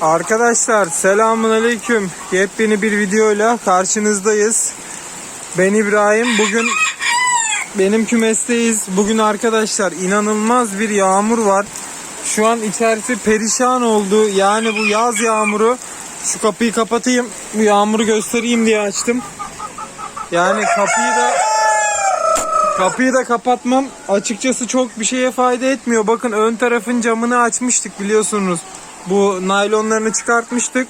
Arkadaşlar selamun aleyküm. Yepyeni bir videoyla karşınızdayız. Ben İbrahim. Bugün benim kümesteyiz. Bugün arkadaşlar inanılmaz bir yağmur var. Şu an içerisi perişan oldu. Yani bu yaz yağmuru. Şu kapıyı kapatayım. Bu yağmuru göstereyim diye açtım. Yani kapıyı da Kapıyı da kapatmam açıkçası çok bir şeye fayda etmiyor. Bakın ön tarafın camını açmıştık biliyorsunuz. Bu naylonlarını çıkartmıştık.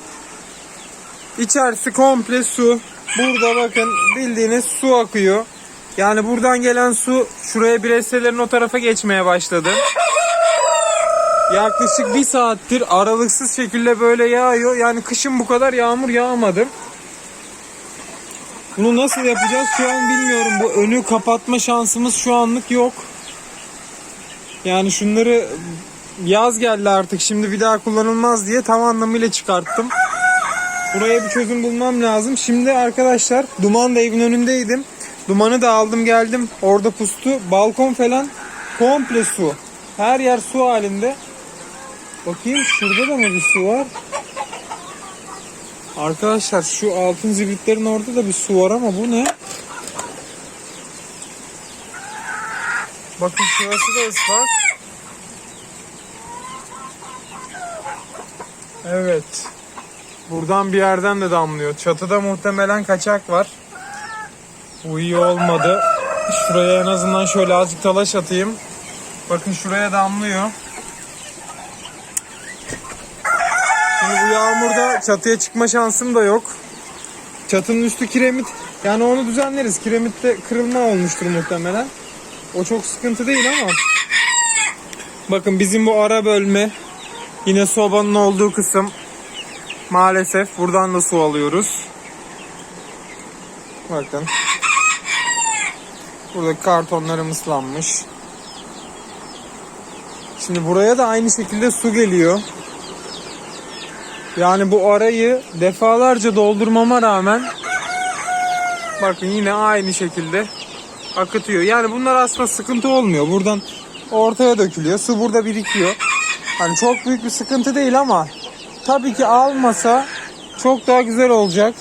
İçerisi komple su. Burada bakın bildiğiniz su akıyor. Yani buradan gelen su şuraya bireselerin o tarafa geçmeye başladı. Yaklaşık bir saattir aralıksız şekilde böyle yağıyor. Yani kışın bu kadar yağmur yağmadı. Bunu nasıl yapacağız şu an bilmiyorum. Bu önü kapatma şansımız şu anlık yok. Yani şunları yaz geldi artık. Şimdi bir daha kullanılmaz diye tam anlamıyla çıkarttım. Buraya bir çözüm bulmam lazım. Şimdi arkadaşlar duman da evin önündeydim. Dumanı da aldım geldim. Orada pustu. Balkon falan komple su. Her yer su halinde. Bakayım şurada da mı bir su var? Arkadaşlar şu altın zibritlerin orada da bir su var ama bu ne? Bakın şurası da ıslak. Evet. Buradan bir yerden de damlıyor. Çatıda muhtemelen kaçak var. Bu iyi olmadı. Şuraya en azından şöyle azıcık talaş atayım. Bakın şuraya damlıyor. Şimdi bu yağmurda çatıya çıkma şansım da yok. Çatının üstü kiremit. Yani onu düzenleriz. Kiremitte kırılma olmuştur muhtemelen. O çok sıkıntı değil ama. Bakın bizim bu ara bölme yine sobanın olduğu kısım maalesef buradan da su alıyoruz. Bakın. Burada kartonlarım ıslanmış. Şimdi buraya da aynı şekilde su geliyor. Yani bu arayı defalarca doldurmama rağmen bakın yine aynı şekilde akıtıyor. Yani bunlar aslında sıkıntı olmuyor. Buradan ortaya dökülüyor. Su burada birikiyor. Hani çok büyük bir sıkıntı değil ama tabii ki almasa çok daha güzel olacak.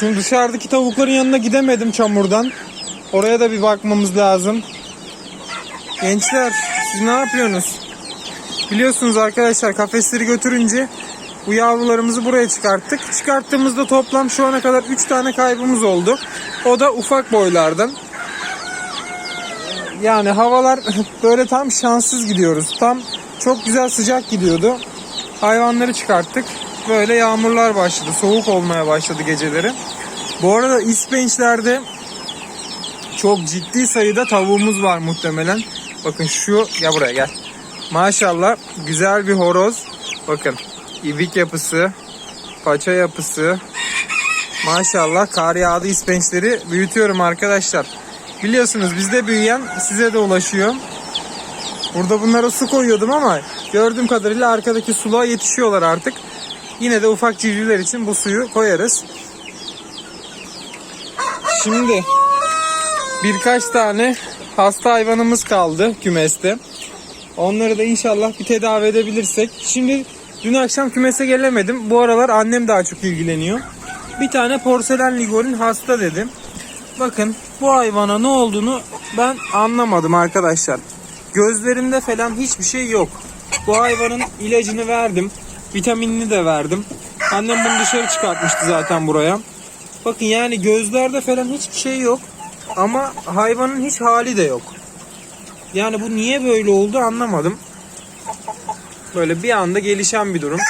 Şimdi dışarıdaki tavukların yanına gidemedim çamurdan. Oraya da bir bakmamız lazım. Gençler siz ne yapıyorsunuz? Biliyorsunuz arkadaşlar kafesleri götürünce bu yavrularımızı buraya çıkarttık. Çıkarttığımızda toplam şu ana kadar 3 tane kaybımız oldu. O da ufak boylardan. Yani havalar böyle tam şanssız gidiyoruz. Tam çok güzel sıcak gidiyordu. Hayvanları çıkarttık. Böyle yağmurlar başladı. Soğuk olmaya başladı geceleri. Bu arada ispençlerde çok ciddi sayıda tavuğumuz var muhtemelen. Bakın şu ya buraya gel. Maşallah güzel bir horoz. Bakın ibik yapısı, paça yapısı. Maşallah kar yağdı ispençleri büyütüyorum arkadaşlar. Biliyorsunuz bizde büyüyen size de ulaşıyor. Burada bunlara su koyuyordum ama gördüğüm kadarıyla arkadaki suluğa yetişiyorlar artık. Yine de ufak civcivler için bu suyu koyarız. Şimdi birkaç tane hasta hayvanımız kaldı kümeste. Onları da inşallah bir tedavi edebilirsek. Şimdi dün akşam kümese gelemedim. Bu aralar annem daha çok ilgileniyor. Bir tane porselen ligorin hasta dedim. Bakın bu hayvana ne olduğunu ben anlamadım arkadaşlar. Gözlerinde falan hiçbir şey yok. Bu hayvanın ilacını verdim. Vitaminini de verdim. Annem bunu dışarı çıkartmıştı zaten buraya. Bakın yani gözlerde falan hiçbir şey yok. Ama hayvanın hiç hali de yok. Yani bu niye böyle oldu anlamadım. Böyle bir anda gelişen bir durum.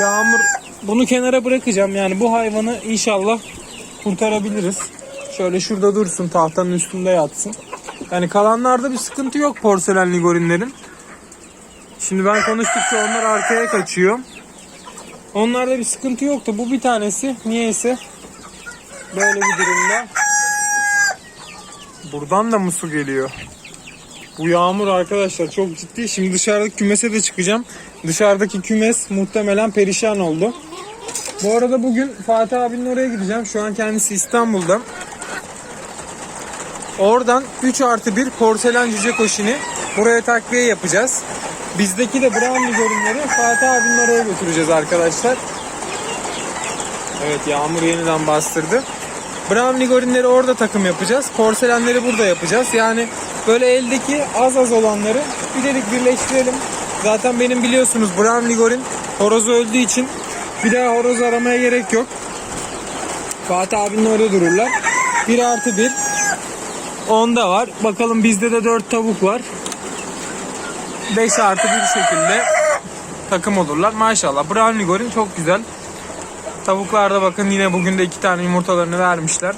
Yağmur bunu kenara bırakacağım. Yani bu hayvanı inşallah kurtarabiliriz. Şöyle şurada dursun tahtanın üstünde yatsın. Yani kalanlarda bir sıkıntı yok porselen ligorinlerin. Şimdi ben konuştukça onlar arkaya kaçıyor. Onlarda bir sıkıntı yoktu. Bu bir tanesi niyeyse böyle bir durumda. Buradan da mı su geliyor? Bu yağmur arkadaşlar çok ciddi. Şimdi dışarıdaki kümese de çıkacağım. Dışarıdaki kümes muhtemelen perişan oldu. Bu arada bugün Fatih abinin oraya gideceğim. Şu an kendisi İstanbul'da. Oradan 3 artı 1 porselen cüce koşini buraya takviye yapacağız. Bizdeki de Brown ürünleri Fatih abinin oraya götüreceğiz arkadaşlar. Evet yağmur yeniden bastırdı. Brown ligorinleri orada takım yapacağız. Porselenleri burada yapacağız. Yani böyle eldeki az az olanları bir dedik birleştirelim. Zaten benim biliyorsunuz Brown ligorin horozu öldüğü için bir daha horoz aramaya gerek yok. Fatih abinin orada dururlar. 1 artı 1. Onda var. Bakalım bizde de 4 tavuk var. 5 artı 1 şekilde takım olurlar. Maşallah. Brown ligorin çok güzel. Tavuklarda bakın yine bugün de iki tane yumurtalarını vermişler.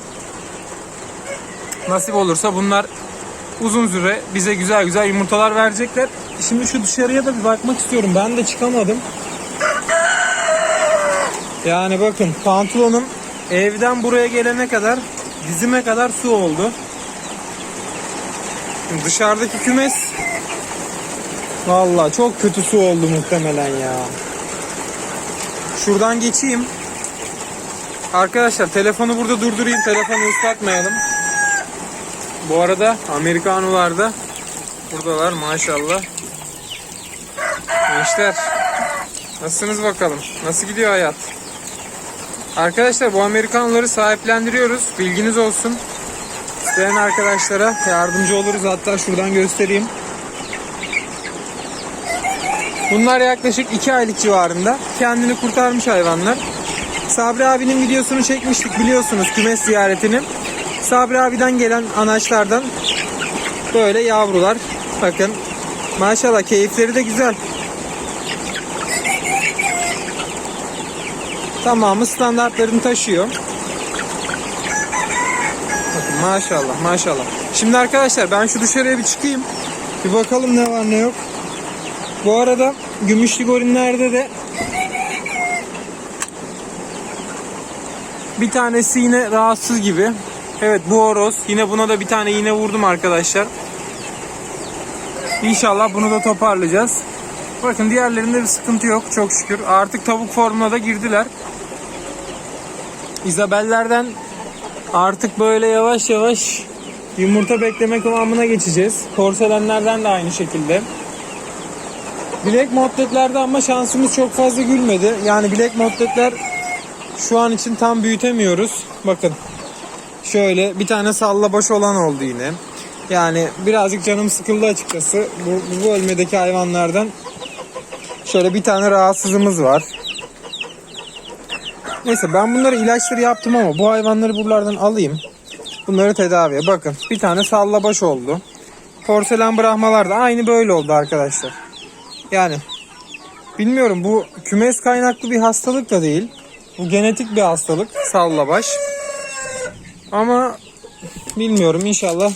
Nasip olursa bunlar uzun süre bize güzel güzel yumurtalar verecekler. Şimdi şu dışarıya da bir bakmak istiyorum. Ben de çıkamadım. Yani bakın pantolonum evden buraya gelene kadar dizime kadar su oldu. Dışarıdaki kümes Vallahi çok kötü su oldu muhtemelen ya. Şuradan geçeyim. Arkadaşlar telefonu burada durdurayım. Telefonu ıslatmayalım. Bu arada Amerikanular da buradalar maşallah. Gençler nasılsınız bakalım? Nasıl gidiyor hayat? Arkadaşlar bu Amerikanları sahiplendiriyoruz. Bilginiz olsun. İsteyen arkadaşlara yardımcı oluruz. Hatta şuradan göstereyim. Bunlar yaklaşık 2 aylık civarında. Kendini kurtarmış hayvanlar. Sabri abinin videosunu çekmiştik biliyorsunuz kümes ziyaretini. Sabri abiden gelen anaçlardan böyle yavrular. Bakın maşallah keyifleri de güzel. Tamamı standartlarını taşıyor. Maşallah maşallah. Şimdi arkadaşlar ben şu dışarıya bir çıkayım. Bir bakalım ne var ne yok. Bu arada gümüşlü gorinlerde de bir tanesi yine rahatsız gibi. Evet bu horoz. Yine buna da bir tane iğne vurdum arkadaşlar. İnşallah bunu da toparlayacağız. Bakın diğerlerinde bir sıkıntı yok çok şükür. Artık tavuk formuna da girdiler. İzabellerden artık böyle yavaş yavaş yumurta bekleme kıvamına geçeceğiz. Porselenlerden de aynı şekilde. Black Moddet'lerde ama şansımız çok fazla gülmedi. Yani Black Moddet'ler şu an için tam büyütemiyoruz. Bakın. Şöyle bir tane salla baş olan oldu yine. Yani birazcık canım sıkıldı açıkçası. Bu, bu bölmedeki hayvanlardan şöyle bir tane rahatsızımız var. Neyse ben bunları ilaçları yaptım ama bu hayvanları buralardan alayım. Bunları tedaviye. Bakın bir tane salla baş oldu. Porselen bırakmalar da aynı böyle oldu arkadaşlar. Yani bilmiyorum bu kümes kaynaklı bir hastalık da değil. Bu genetik bir hastalık sallabaş. Ama bilmiyorum inşallah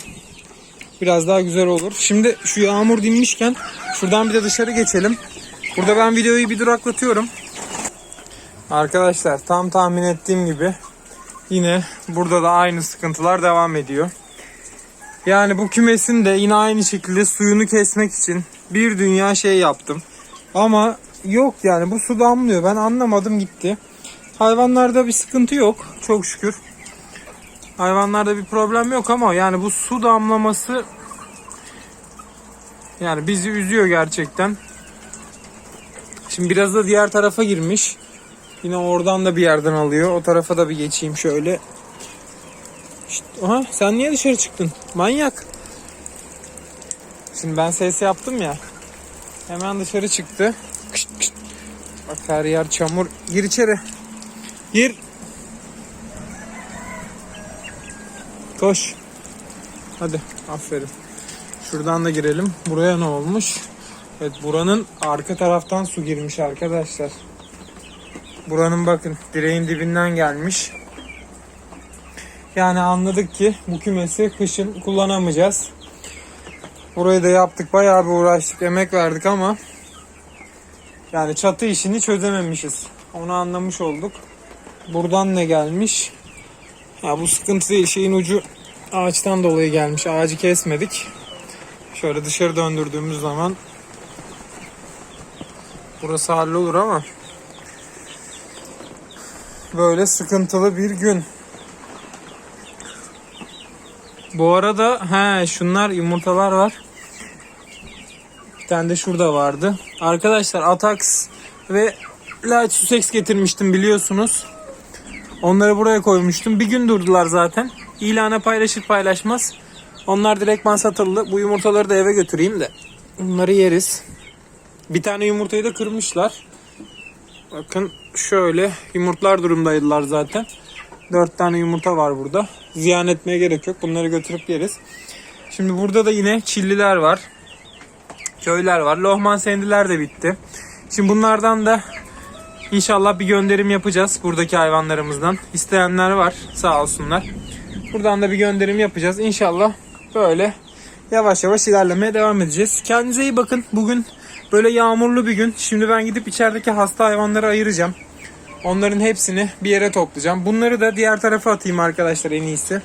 biraz daha güzel olur. Şimdi şu yağmur dinmişken şuradan bir de dışarı geçelim. Burada ben videoyu bir duraklatıyorum. Arkadaşlar tam tahmin ettiğim gibi yine burada da aynı sıkıntılar devam ediyor. Yani bu kümesin de yine aynı şekilde suyunu kesmek için bir dünya şey yaptım. Ama yok yani bu su damlıyor. Ben anlamadım gitti. Hayvanlarda bir sıkıntı yok. Çok şükür. Hayvanlarda bir problem yok ama yani bu su damlaması yani bizi üzüyor gerçekten. Şimdi biraz da diğer tarafa girmiş. Yine oradan da bir yerden alıyor. O tarafa da bir geçeyim şöyle. Şşt, aha, sen niye dışarı çıktın? Manyak. Şimdi ben ses yaptım ya. Hemen dışarı çıktı. Kışt, kışt. Bak her yer çamur. Gir içeri. Gir. Koş. Hadi aferin. Şuradan da girelim. Buraya ne olmuş? Evet buranın arka taraftan su girmiş arkadaşlar. Buranın bakın direğin dibinden gelmiş. Yani anladık ki bu kümesi kışın kullanamayacağız. Burayı da yaptık. Bayağı bir uğraştık, emek verdik ama yani çatı işini çözememişiz. Onu anlamış olduk. Buradan ne gelmiş? Ya bu sıkıntı değil. Şeyin ucu ağaçtan dolayı gelmiş. Ağacı kesmedik. Şöyle dışarı döndürdüğümüz zaman burası hallolur ama böyle sıkıntılı bir gün. Bu arada he şunlar yumurtalar var. Bir tane de şurada vardı. Arkadaşlar Atax ve Light Sussex getirmiştim biliyorsunuz. Onları buraya koymuştum. Bir gün durdular zaten. İlana paylaşır paylaşmaz. Onlar direktman satıldı. Bu yumurtaları da eve götüreyim de. Bunları yeriz. Bir tane yumurtayı da kırmışlar. Bakın şöyle yumurtlar durumdaydılar zaten. Dört tane yumurta var burada. Ziyan etmeye gerek yok. Bunları götürüp yeriz. Şimdi burada da yine çilliler var. Köyler var. Lohman sendiler de bitti. Şimdi bunlardan da inşallah bir gönderim yapacağız buradaki hayvanlarımızdan. İsteyenler var sağ olsunlar. Buradan da bir gönderim yapacağız. İnşallah böyle yavaş yavaş ilerlemeye devam edeceğiz. Kendinize iyi bakın. Bugün böyle yağmurlu bir gün. Şimdi ben gidip içerideki hasta hayvanları ayıracağım. Onların hepsini bir yere toplayacağım. Bunları da diğer tarafa atayım arkadaşlar en iyisi.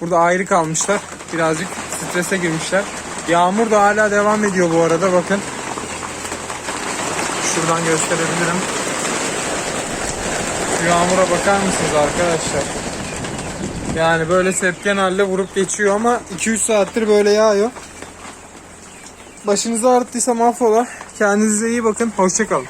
Burada ayrı kalmışlar. Birazcık strese girmişler. Yağmur da hala devam ediyor bu arada bakın. Şuradan gösterebilirim. Şu yağmura bakar mısınız arkadaşlar? Yani böyle sepken halde vurup geçiyor ama 2-3 saattir böyle yağıyor. Başınızı ağrıttıysa mahvola. Kendinize iyi bakın. Hoşçakalın.